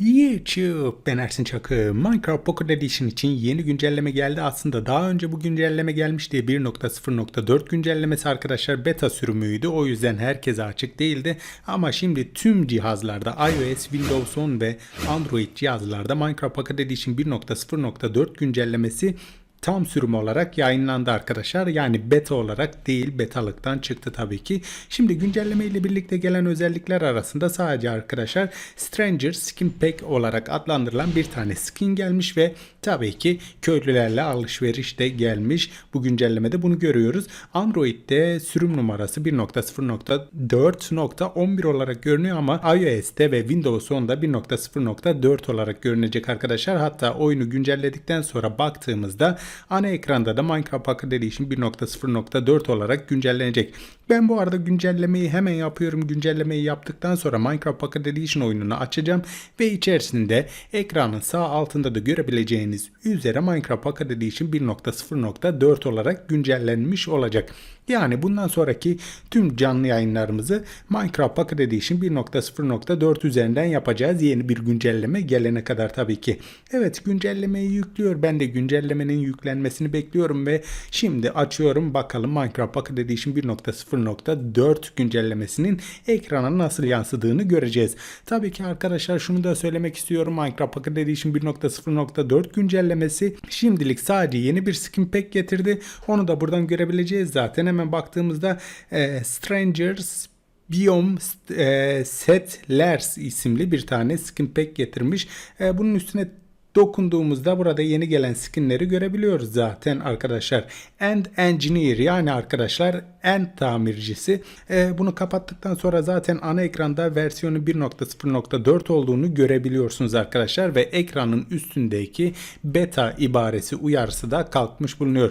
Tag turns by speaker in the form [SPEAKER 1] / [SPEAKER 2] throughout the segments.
[SPEAKER 1] YouTube ben Ersin Çakı. Minecraft Pocket Edition için yeni güncelleme geldi. Aslında daha önce bu güncelleme gelmişti. 1.0.4 güncellemesi arkadaşlar beta sürümüydü. O yüzden herkese açık değildi. Ama şimdi tüm cihazlarda iOS, Windows 10 ve Android cihazlarda Minecraft Pocket Edition 1.0.4 güncellemesi tam sürüm olarak yayınlandı arkadaşlar. Yani beta olarak değil betalıktan çıktı tabii ki. Şimdi güncelleme ile birlikte gelen özellikler arasında sadece arkadaşlar Stranger Skin Pack olarak adlandırılan bir tane skin gelmiş ve tabii ki köylülerle alışveriş de gelmiş. Bu güncellemede bunu görüyoruz. Android'de sürüm numarası 1.0.4.11 olarak görünüyor ama iOS'te ve Windows 10'da 1.0.4 olarak görünecek arkadaşlar. Hatta oyunu güncelledikten sonra baktığımızda ana ekranda da Minecraft Pocket Edition 1.0.4 olarak güncellenecek. Ben bu arada güncellemeyi hemen yapıyorum. Güncellemeyi yaptıktan sonra Minecraft Pocket Edition oyununu açacağım ve içerisinde ekranın sağ altında da görebileceğiniz üzere Minecraft Pocket Edition 1.0.4 olarak güncellenmiş olacak. Yani bundan sonraki tüm canlı yayınlarımızı Minecraft Pocket Edition 1.0.4 üzerinden yapacağız. Yeni bir güncelleme gelene kadar tabii ki. Evet güncellemeyi yüklüyor. Ben de güncellemenin yüklenmesini bekliyorum ve şimdi açıyorum bakalım Minecraft Pocket Edition 1.0.4 güncellemesinin ekrana nasıl yansıdığını göreceğiz. Tabii ki arkadaşlar şunu da söylemek istiyorum. Minecraft Pocket Edition 1.0.4 güncellemesi şimdilik sadece yeni bir skin pack getirdi. Onu da buradan görebileceğiz zaten. Hemen baktığımızda e, Strangers Biome e, Settlers isimli bir tane skin pack getirmiş. E, bunun üstüne dokunduğumuzda burada yeni gelen skinleri görebiliyoruz zaten arkadaşlar. End Engineer yani arkadaşlar End tamircisi. E, bunu kapattıktan sonra zaten ana ekranda versiyonu 1.0.4 olduğunu görebiliyorsunuz arkadaşlar ve ekranın üstündeki beta ibaresi uyarısı da kalkmış bulunuyor.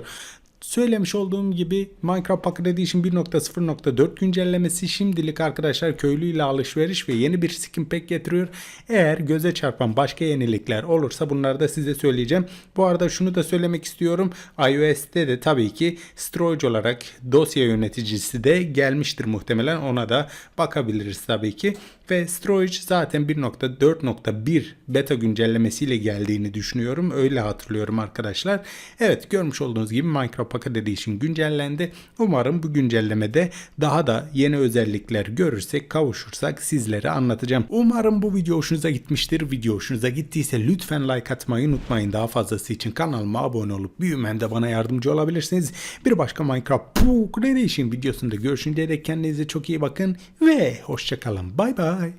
[SPEAKER 1] Söylemiş olduğum gibi Minecraft Pocket Edition 1.0.4 güncellemesi şimdilik arkadaşlar köylüyle alışveriş ve yeni bir skin pack getiriyor. Eğer göze çarpan başka yenilikler olursa bunları da size söyleyeceğim. Bu arada şunu da söylemek istiyorum. iOS'te de tabii ki storage olarak dosya yöneticisi de gelmiştir muhtemelen. Ona da bakabiliriz tabii ki. Ve storage zaten 1.4.1 beta güncellemesiyle geldiğini düşünüyorum. Öyle hatırlıyorum arkadaşlar. Evet görmüş olduğunuz gibi Minecraft Pocket Edition güncellendi. Umarım bu güncellemede daha da yeni özellikler görürsek, kavuşursak sizlere anlatacağım. Umarım bu video hoşunuza gitmiştir. Video hoşunuza gittiyse lütfen like atmayı unutmayın. Daha fazlası için kanalıma abone olup büyümemde bana yardımcı olabilirsiniz. Bir başka Minecraft Pocket Edition videosunda görüşünceye dek kendinize çok iyi bakın ve hoşçakalın. Bay bay.